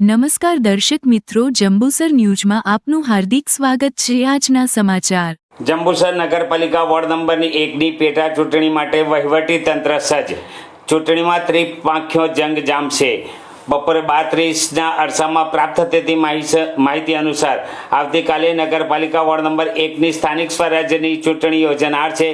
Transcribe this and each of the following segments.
નમસ્કાર દર્શક મિત્રો, જંબુસર ન્યૂઝમાં આપનું હાર્દિક સ્વાગત છે આજના સમાચાર. જંબુસર નગરપાલિકા વોર્ડ નંબરની એકની પેટા ચૂંટણી માટે વહીવટી તંત્ર સજ્જ. ચૂંટણીમાં ત્રિપાંખ્યો જંગ જામશે. બપોરે બાત્રીસના અરસામાં પ્રાપ્ત થતી માહિતી અનુસાર આવતીકાલે નગરપાલિકા વોર્ડ નંબર એકની સ્થાનિક સ્વરાજ્યની ચૂંટણી યોજાનાર છે.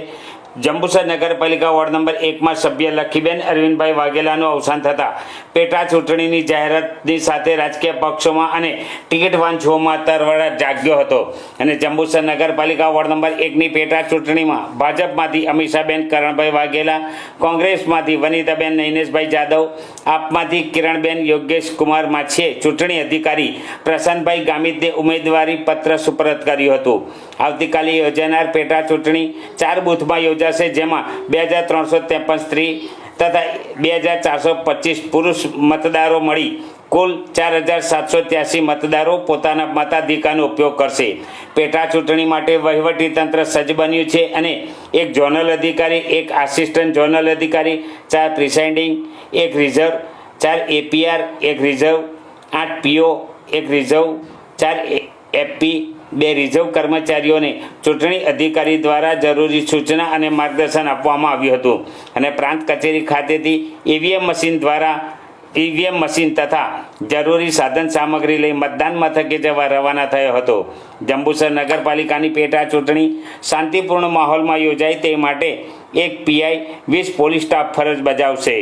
જંબુસર નગરપાલિકા વોર્ડ નંબર એકમાં સભ્ય લખીબેન અરવિંદભાઈ વાઘેલાનું અવસાન થતાં પેટા ચૂંટણીની જાહેરાતની સાથે રાજકીય પક્ષોમાં અને ટિકિટ વાંચવામાં તરવડા જાગ્યો હતો. અને જંબુસર નગરપાલિકા વોર્ડ નંબર એકની પેટા ચૂંટણીમાં ભાજપમાંથી અમીષાબેન, કરણભાઈ વાઘેલા, કોંગ્રેસમાંથી વનિતાબેન, નૈનેશભાઈ જાદવ, આપમાંથી કિરણબેન, યોગેશ કુમાર માછીએ ચૂંટણી અધિકારી પ્રશાંતભાઈ ગામિતને ઉમેદવારી પત્ર સુપરત કર્યું હતું. આવતીકાલે યોજાનાર પેટા ચૂંટણી ચાર બૂથમાં યોજાશે જેમાં બે હજાર ત્રણસો ત્રેપન સ્ત્રી તથા બે હજાર ચારસો પચીસ પુરુષ મતદારો મળી. કુલ ચાર હજાર સાતસો ત્યાસી મતદારો પોતાના મતાધિકારનો ઉપયોગ કરશે. પેટા ચૂંટણી માટે વહીવટી તંત્ર સજ્જ બન્યું છે અને એક ઝોનલ અધિકારી, એક આસિસ્ટન્ટ ઝોનલ અધિકારી, ચાર પ્રિસાઇડિંગ, એક રિઝર્વ, ચાર એપીઆર, એક રિઝર્વ, આઠ પીઓ, એક રિઝર્વ, ચાર એફપી બે રિઝર્વ કર્મચારીઓને ચૂંટણી અધિકારી દ્વારા જરૂરી સૂચના અને માર્ગદર્શન આપવામાં આવ્યું હતું. અને પ્રાંત કચેરી ખાતેથી ઈવીએમ મશીન દ્વારા ઈવીએમ મશીન તથા જરૂરી સાધન સામગ્રી લઈ મતદાન મથકે જવા રવાના થયો હતો. જંબુસર નગરપાલિકાની પેટા ચૂંટણી શાંતિપૂર્ણ માહોલમાં યોજાય તે માટે એક પીઆઈ વીસ પોલીસ સ્ટાફ ફરજ બજાવશે.